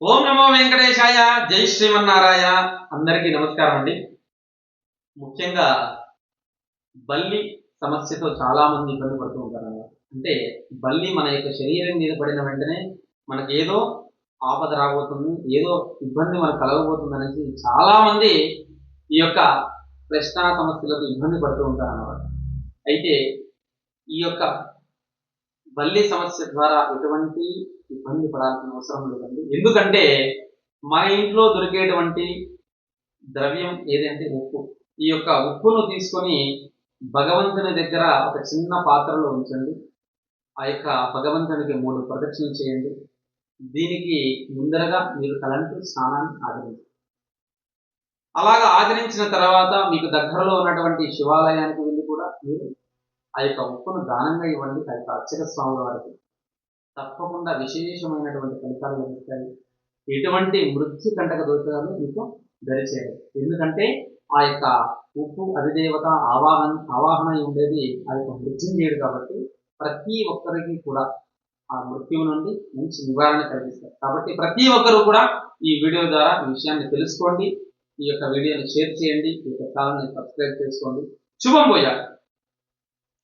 ఓం నమో వెంకటేశాయ జై శ్రీమన్నారాయ అందరికీ నమస్కారం అండి. ముఖ్యంగా బల్లి సమస్యతో చాలా మంది ఇబ్బంది పడుతూ ఉంటారు. అంటే బల్లి మన యొక్క శరీరం మీద పడిన వెంటనే మనకి ఏదో ఆపద రాబోతుంది ఏదో ఇబ్బంది మనకు కలగబోతుంది అనేసి చాలా మంది ఈ యొక్క ప్రశ్న సమస్యలకు ఇబ్బంది పడుతూ ఉంటారు అన్నమాట అయితే ఈ యొక్క బల్లి సమస్య ద్వారా ఎటువంటి ఇబ్బంది పడాల్సిన అవసరం లేదండి. ఎందుకంటే మా ఇంట్లో దొరికేటువంటి ద్రవ్యం ఏదంటే ఉప్పు. ఈ యొక్క ఉప్పును తీసుకొని భగవంతుని దగ్గర ఒక చిన్న పాత్రలో ఉంచండి. ఆ యొక్క భగవంతునికి మూడు ప్రదక్షిణలు చేయండి. దీనికి ముందరగా మీరు తలంటి స్నానాన్ని ఆచరించండి అలాగా ఆచరించిన తర్వాత మీకు దగ్గరలో ఉన్నటువంటి శివాలయానికి వెళ్ళి కూడా మీరు ఆ యొక్క ఉప్పును దానంగా ఇవ్వండి ఆ యొక్క అర్చక స్వాముల వారికి. తప్పకుండా విశేషమైనటువంటి ఫలితాలు లభిస్తాయి. ఎటువంటి మృత్యు కంటక దోషాలు మీకు దరిచేయాలి ఎందుకంటే ఆ యొక్క ఉప్పు అధిదేవత ఆవాహన ఆవాహన ఉండేది ఆ యొక్క మృత్యుంజయుడు కాబట్టి ప్రతి ఒక్కరికి కూడా ఆ మృత్యువు నుండి మంచి నివారణ కలిగిస్తారు. కాబట్టి ప్రతి ఒక్కరు కూడా ఈ వీడియో ద్వారా ఈ విషయాన్ని తెలుసుకోండి. ఈ యొక్క వీడియోని షేర్ చేయండి. ఈ యొక్క ఛానల్ని సబ్స్క్రైబ్ చేసుకోండి. శుభం పోయాలి